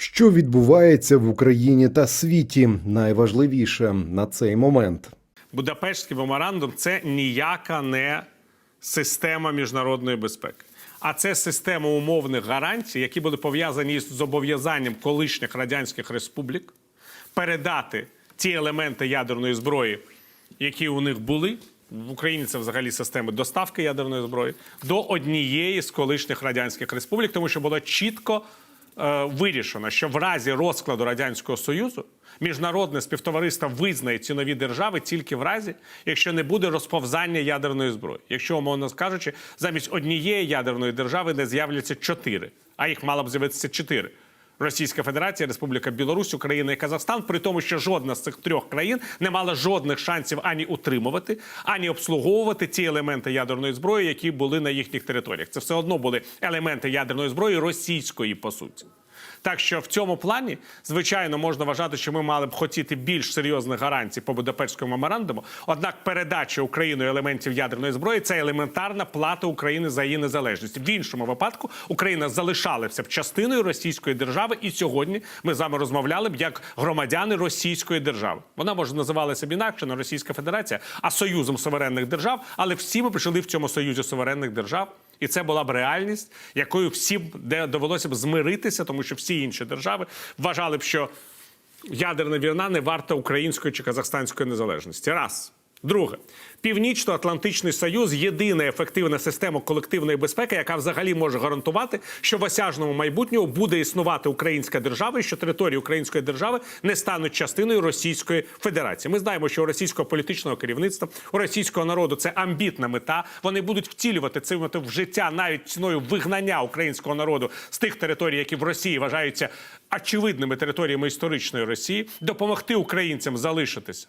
Що відбувається в Україні та світі? Найважливіше на цей момент. Будапештський меморандум це ніяка не система міжнародної безпеки, а це система умовних гарантій, які були пов'язані з зобов'язанням колишніх радянських республік передати ті елементи ядерної зброї, які у них були. В Україні це взагалі системи доставки ядерної зброї до однієї з колишніх радянських республік, тому що було чітко вирішено, що в разі розкладу радянського союзу міжнародне співтовариство визнає ці нові держави тільки в разі, якщо не буде розповзання ядерної зброї. Якщо, умовно кажучи, замість однієї ядерної держави не з'являться чотири, а їх мало б з'явитися чотири. Російська Федерація, Республіка Білорусь, Україна і Казахстан, при тому, що жодна з цих трьох країн не мала жодних шансів ані утримувати, ані обслуговувати ті елементи ядерної зброї, які були на їхніх територіях. Це все одно були елементи ядерної зброї російської по суті. Так що в цьому плані, звичайно, можна вважати, що ми мали б хотіти більш серйозних гарантій по Будапештському меморандуму. Однак передача Україною елементів ядерної зброї це елементарна плата України за її незалежність. В іншому випадку Україна залишалася б частиною російської держави, і сьогодні ми з вами розмовляли б як громадяни російської держави. Вона може називалася б інакше не Російська Федерація, а Союзом суверенних держав. Але всі ми жили в цьому союзі суверенних держав. І це була б реальність, якою всім де довелося б змиритися, тому що всі інші держави вважали б, що ядерна війна не варта української чи казахстанської незалежності. Раз. Друге, Північно-Атлантичний Союз єдина ефективна система колективної безпеки, яка взагалі може гарантувати, що в осяжному майбутньому буде існувати українська держава, і що території української держави не стануть частиною Російської Федерації. Ми знаємо, що у російського політичного керівництва, у російського народу це амбітна мета. Вони будуть втілювати мету в життя навіть ціною вигнання українського народу з тих територій, які в Росії вважаються очевидними територіями історичної Росії, допомогти українцям залишитися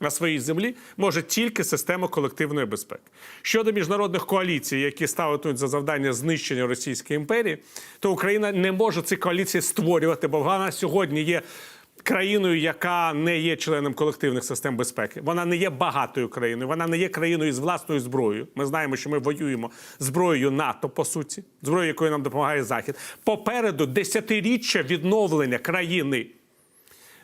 на своїй землі може тільки система колективної безпеки. Щодо міжнародних коаліцій, які ставитимуть за завдання знищення Російської імперії, то Україна не може ці коаліції створювати, бо вона сьогодні є. Країною, яка не є членом колективних систем безпеки, вона не є багатою країною, вона не є країною з власною зброєю. Ми знаємо, що ми воюємо зброєю НАТО, по суті, зброєю, якою нам допомагає Захід. Попереду десятиріччя відновлення країни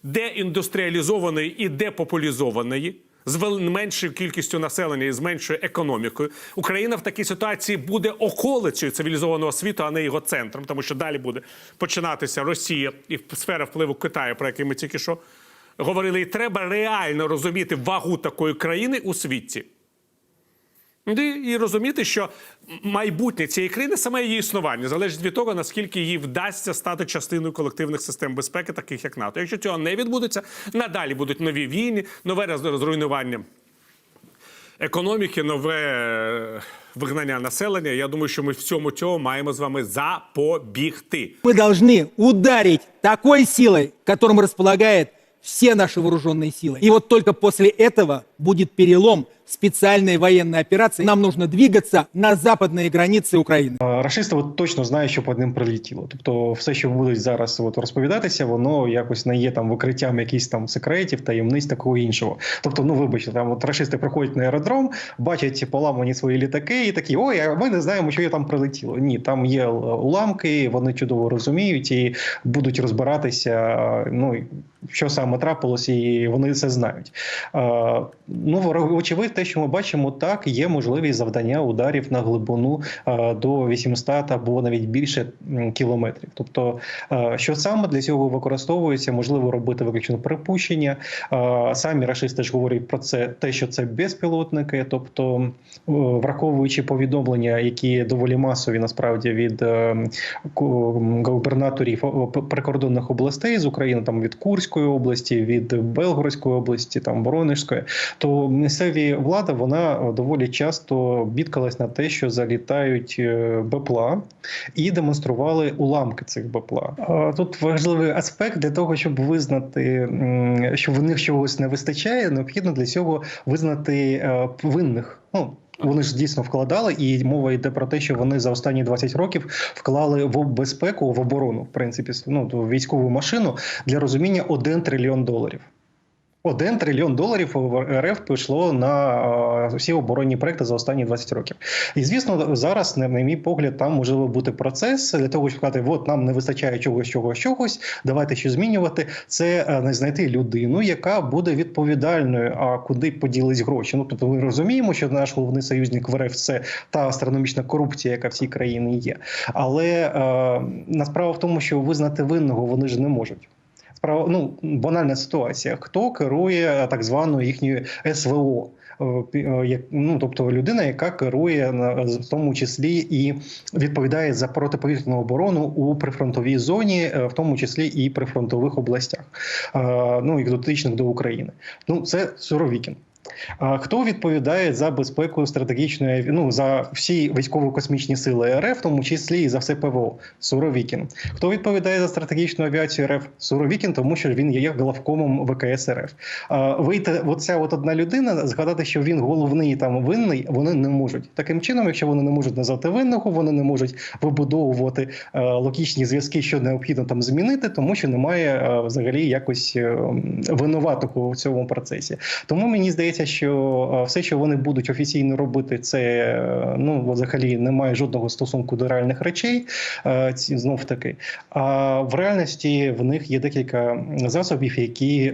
деіндустріалізованої і депопулізованої. З меншою кількістю населення і з меншою економікою Україна в такій ситуації буде околицею цивілізованого світу, а не його центром, тому що далі буде починатися Росія і сфера впливу Китаю, про який ми тільки що говорили. І треба реально розуміти вагу такої країни у світі. І, і розуміти, що майбутнє цієї країни, саме її існування, залежить від того, наскільки їй вдасться стати частиною колективних систем безпеки, таких як НАТО. Якщо цього не відбудеться, надалі будуть нові війни, нове роз- зруйнування економіки, нове е, вигнання населення. Я думаю, що ми в цьому цього маємо з вами запобігти. Мы должны ударить такой силой, которым располагает все наши вооруженные силы. И вот только после этого будет перелом специальной военной операции. Нам нужно двигаться на западные границы Украины. А, Рашисти от точно знають, що по ним прилетіло. Тобто, все, що будуть зараз от розповідатися, воно якось не є там викриттям якихось там секретів, таємниць такого іншого. Тобто, ну вибачте, там от рашисти приходять на аеродром, бачать поламані свої літаки, і такі ой, а ми не знаємо, що там прилетіло. Ні, там є уламки, вони чудово розуміють і будуть розбиратися. Ну що саме трапилося, і вони це знають. Ну, очевидь, те, що ми бачимо, так є можливість завдання ударів на глибину е, до 800 або навіть більше кілометрів. Тобто, е, що саме для цього використовується, можливо робити виключно припущення. Е, Самі рашисти ж говорять про це, те, що це безпілотники, тобто враховуючи повідомлення, які доволі масові насправді від губернаторів прикордонних областей з України, там від Курської області, від Белгородської області, там Воронежської, то місцеві влада вона доволі часто бідкалась на те, що залітають е, БПЛА і демонстрували уламки цих БПЛА. Тут важливий аспект для того, щоб визнати, що в них чогось не вистачає, необхідно для цього визнати е, винних. Ну вони ж дійсно вкладали, і мова йде про те, що вони за останні 20 років вклали в безпеку, в оборону, в принципі, ну військову машину для розуміння 1 трильйон доларів. Один трильйон доларів в РФ пішло на е, всі оборонні проекти за останні 20 років. І звісно, зараз, на мій погляд, там можливо бути процес для того, щоб сказати, от нам не вистачає чогось, чогось, чогось. Давайте щось змінювати. Це е, не знайти людину, яка буде відповідальною. А куди поділись гроші? Ну тобто, ми розуміємо, що наш головний союзник в РФ це та астрономічна корупція, яка в цій країні є. Але е, насправа в тому, що визнати винного вони ж не можуть. Справа ну банальна ситуація. Хто керує так званою їхньою СВО? Е, е, Ну, тобто людина, яка керує в тому числі і відповідає за протиповітряну оборону у прифронтовій зоні, е, в тому числі і прифронтових областях, е, ну і дотичних до України. Ну це Суровікін. Хто відповідає за безпеку стратегічної ну, за всі військово-космічні сили РФ, в тому числі і за все ПВО? Суровікін. Хто відповідає за стратегічну авіацію РФ? Суровікін, тому що він є главкомом ВКС РФ. Вийти, оця от одна людина, згадати, що він головний там винний, вони не можуть. Таким чином, якщо вони не можуть назвати винного, вони не можуть вибудовувати е, логічні зв'язки, що необхідно там змінити, тому що немає е, взагалі якось е, винуватого в цьому процесі. Тому мені здається, що е, все, що вони будуть офіційно робити, це е, ну взагалі не має жодного стосунку до реальних речей. е, Знов таки. А в реальності в них є декілька засобів, які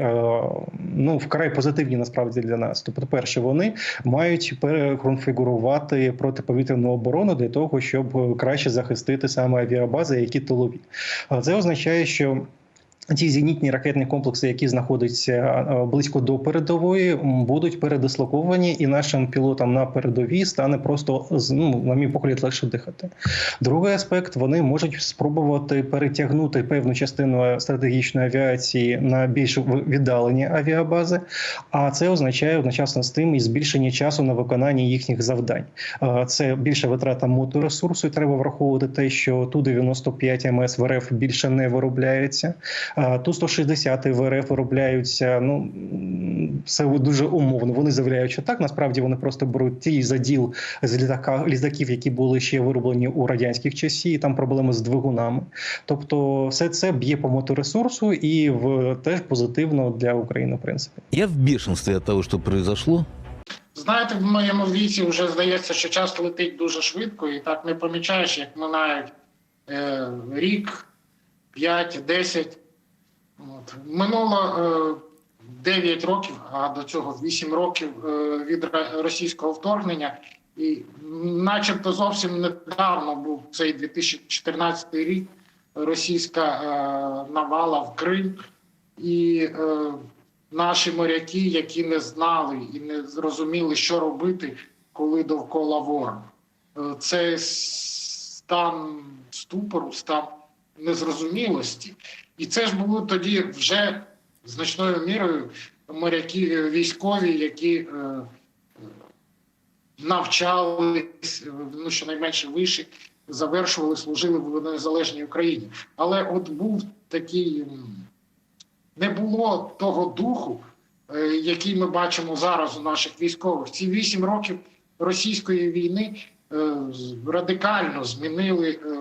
ну вкрай позитивні насправді для нас. Тобто, перше, вони мають переконфігурувати протиповітряну оборону для того, щоб краще захистити саме авіабази, які тилові. Це означає, що Ті зенітні ракетні комплекси, які знаходяться е, близько до передової, будуть передислоковані, і нашим пілотам на передовій стане просто ну, на мій погляд легше дихати. Другий аспект вони можуть спробувати перетягнути певну частину стратегічної авіації на більш віддалені авіабази. А це означає одночасно з тим і збільшення часу на виконання їхніх завдань. Е, Це більша витрата моторесурсу. Треба враховувати те, що ту 95 МС в РФ більше не виробляється. Ту 160 в РФ виробляються. Ну це дуже умовно. Вони заявляють, що так. Насправді вони просто беруть ті заділ з літака літаків, які були ще вироблені у радянських часі. і Там проблеми з двигунами. Тобто, все це б'є по моторесурсу і в теж позитивно для України, в принципі. Я в бешенстве от того, что произошло. Знаєте, в моєму віці вже здається, що час летить дуже швидко, і так не помічаєш, як минають е, рік, 5, 10. От. Минуло е, 9 років, а до цього 8 років е, від російського вторгнення. І начебто зовсім недавно був цей 2014 рік, російська е, навала в Крим. І е, наші моряки, які не знали і не зрозуміли, що робити, коли довкола ворог. Е, Це стан ступору, стан незрозумілості. І це ж були тоді вже значною мірою моряки е, військові, які е, е, навчались, е, ну щонайменше виші, завершували, служили в незалежній Україні. Але от був такий не було того духу, е, який ми бачимо зараз у наших військових. Ці вісім років російської війни е, радикально змінили е,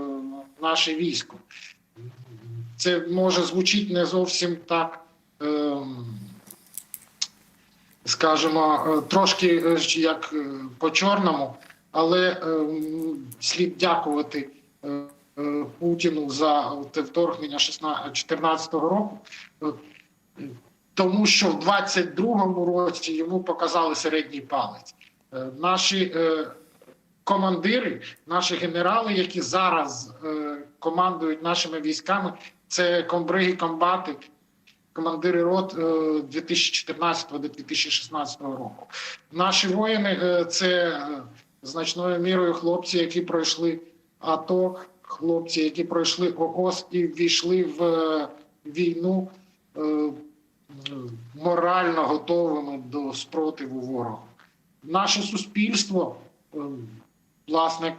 наше військо. Це може звучить не зовсім так, е, скажімо, е, трошки е, як е, по-чорному, але е, слід дякувати Путіну за те вторгнення 2014 року. Тому що в 22-му році йому показали середній палець. Наші командири, наші генерали, які зараз командують нашими військами, це комбриги, комбати, командири рот е, 2014 до 2016 року. Наші воїни е, це е, значною мірою хлопці, які пройшли АТО, хлопці, які пройшли ООС і ввійшли в е, війну е, морально готовими до спротиву ворогу. Наше суспільство, е, власне,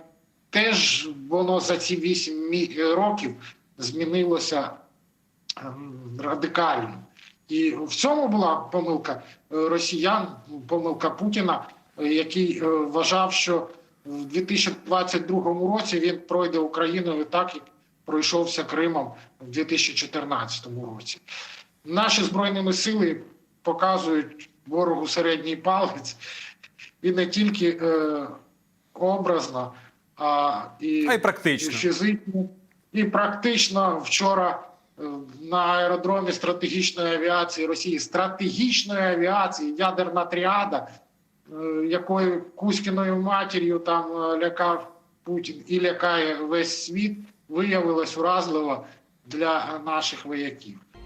теж воно за ці вісім років змінилося ем, радикально. І в цьому була помилка е, росіян, помилка Путіна, е, який е, вважав, що в 2022 році він пройде Україною так, як пройшовся Кримом в 2014 році. Наші збройні сили показують ворогу середній палець, і не тільки е, образно, а і, А й практично. і фізично, і практично вчора е, на аеродромі стратегічної авіації Росії, стратегічної авіації, ядерна тріада, е, якою Кузькіною матір'ю там е, лякав Путін і лякає весь світ, виявилась уразливо для наших вояків.